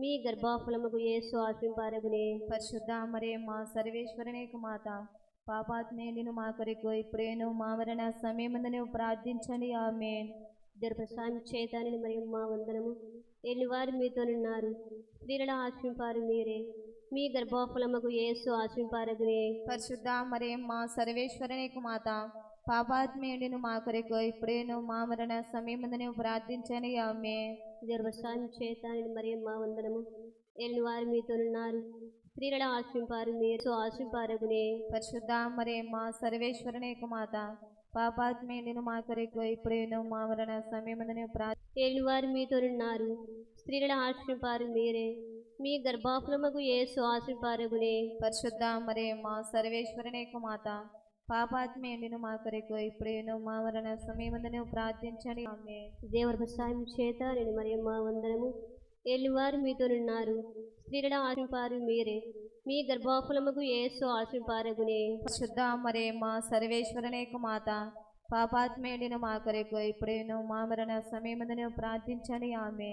మీ గర్భాఫలముకు యేసు ఆశింపారగునే పరిశుద్ధ మరే మా సర్వేశ్వరునికి మాత పాపాత్మే నేను మా కొరకు ఇప్పుడేను మా మరణ సమయమందు నువ్వు ప్రార్థించండి. ఆమె గర్భసామి చేతాని మరియు మా వందనము ఎల్లివారు మీతోనున్నారు స్త్రీలలో ఆశింపారు మీరే. మీ గర్భాఫలముకు యేసు ఆశింపారగునే పరిశుద్ధ మరే మా సర్వేశ్వరునికి మాత పాపాత్మేయుడిను మా కొరకు ఇప్పుడేను మా మరణ సమయమందు నువ్వు ప్రార్థించండి. ఆమె గర్భసామి చేతాని మరియు మా వందనము. ఎల్లివారు మీతోనున్నారు స్త్రీలలో ఆశింపారు మీరు. ఆశింపారగునే. పరిశుద్ధ మరే మా సర్వేశ్వరునికి మాత పాపాత్మేయుడిను మా కొరకు ఇప్పుడేను మా మరణ సమయమందు నువ్వు ప్రార్థి ఏలివారు మీతోనున్నారు స్త్రీలలో ఆశింపారు మీరే. మీ గర్భాఫలముకు యేసు ఆశింపారగునే. పరిశుద్ధ మరే మా సర్వేశ్వరునికి మాత పాపాత్మేయుడిను మా కొరకు ఇప్పుడేను మా మరణ సమయమందు నువ్వు ప్రార్థించండి. ఆమె దేవర సాయం చేత నేను మరియు మా వందనము. ఏలివారు మీతోనున్నారు. స్త్రీలలో ఆశింపారు మీరే. మీ గర్భాఫలముకు యేసు ఆశింపారగునే. పరిశుద్ధ మరే మా సర్వేశ్వరునికి మాత పాపాత్మేయుడిను మా కొరకు ఇప్పుడేను మా మరణ సమయమందు నువ్వు ప్రార్థించండి. ఆమె